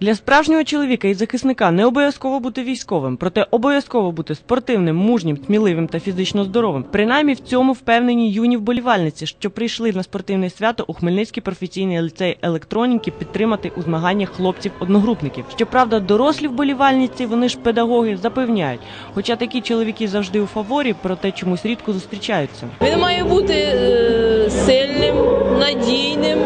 Для справжнього чоловіка і захисника не обов'язково бути військовим, проте обов'язково бути спортивним, мужнім, сміливим та фізично здоровим. Принаймні в цьому впевнені юні вболівальниці, що прийшли на спортивне свято у Хмельницький професійний ліцей електроніки підтримати у змаганнях хлопців-одногрупників. Щоправда, дорослі вболівальниці, вони ж педагоги, запевняють, хоча такі чоловіки завжди у фаворі, проте чомусь рідко зустрічаються. Він має бути е, сильним, надійним,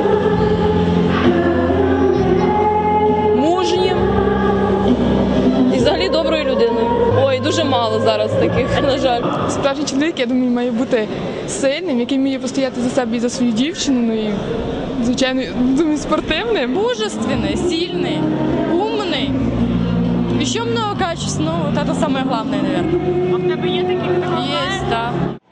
дуже мало зараз таких, на жаль. Справжній чоловік, я думаю, має бути сильним, який вміє постояти за себе і за свою дівчину, ну і звичайно, думаю, спортивним. мужественный, сильный, умный. Еще много качеств, ну вот это самое главное, наверное. А в тебе є такі Есть, да.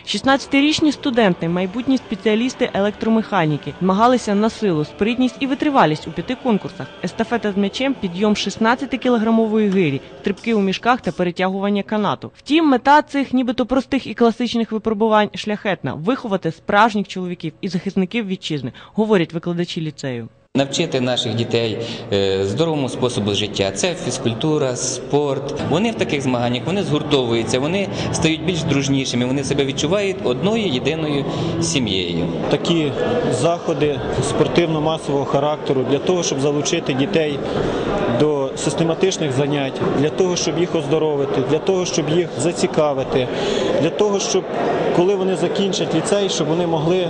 16-річні студенти, майбутні спеціалісти електромеханіки, змагалися на силу, спритність і витривалість у п'яти конкурсах: естафета з м'ячем, підйом 16-кілограмової гирі, стрибки у мішках та перетягування канату. Втім, мета цих нібито простих і класичних випробувань шляхетна виховати справжніх чоловіків і захисників вітчизни, говорять викладачі ліцею. Навчити наших дітей е, здоровому способу життя. Це фізкультура, спорт. Вони в таких змаганнях вони згуртовуються, вони стають більш дружнішими, вони себе відчувають одною єдиною сім'єю. такі заходи спортивно-масового характеру для того, щоб залучити дітей до систематичних занять, для того, щоб їх оздоровити, для того, щоб їх зацікавити, для того, щоб коли вони закінчать ліцей, щоб вони могли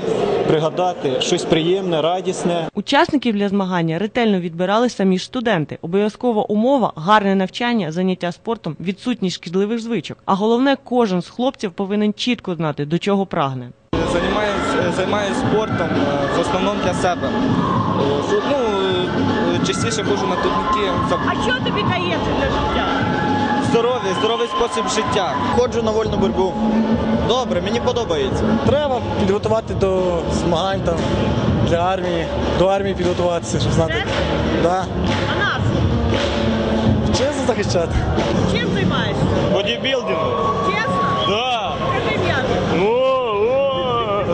пригадати щось приємне, радісне. Учасників для змагання ретельно відбирали самі ж студенти. Обов'язкова умова гарне навчання, заняття спортом, відсутність шкідливих звичок. А головне, кожен з хлопців повинен чітко знати, до чого прагне. Займаюсь, займаюсь спортом е, в основному для себе. Е, Ну, е, частіше хожу на турніки. А що тобі дається для життя? Здоров'я, здоровий спосіб життя. Ходжу на вольну боротьбу. Добре, мені подобається. Треба підготувати до змагань там для армії, до армії підготуватися, щоб знати. Да. А нас Чесно захищати. чим займаєшся? Бодібілдингу. Чесно? Да. О.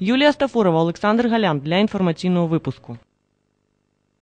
Юлія Стафурова, Олександр Галян для інформаційного випуску.